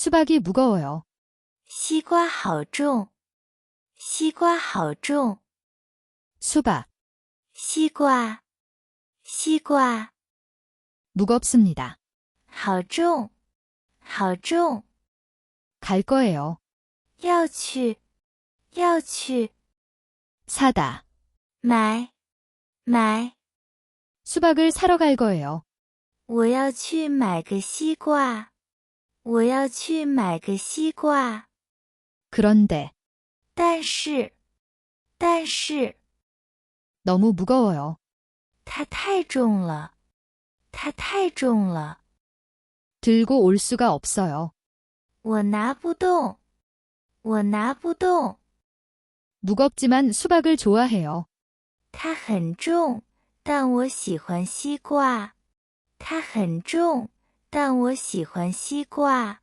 수박이 무거워요. 西瓜好重，西瓜好重， 수박, 西瓜，西瓜 무겁습니다. 好重，好重， 갈 거예요. 要去，要去 사다, 买，买， 수박을 사러 갈 거예요. 我要去买个西瓜， 我要去买个西瓜， 그런데, 但是，但是 너무 무거워요. 它太重了，它太重了， 들고 올 수가 없어요. 我拿不动，我拿不动。 무겁지만 수박을 좋아해요. 它很重，但我喜欢西瓜。它很重， 但我喜欢西瓜。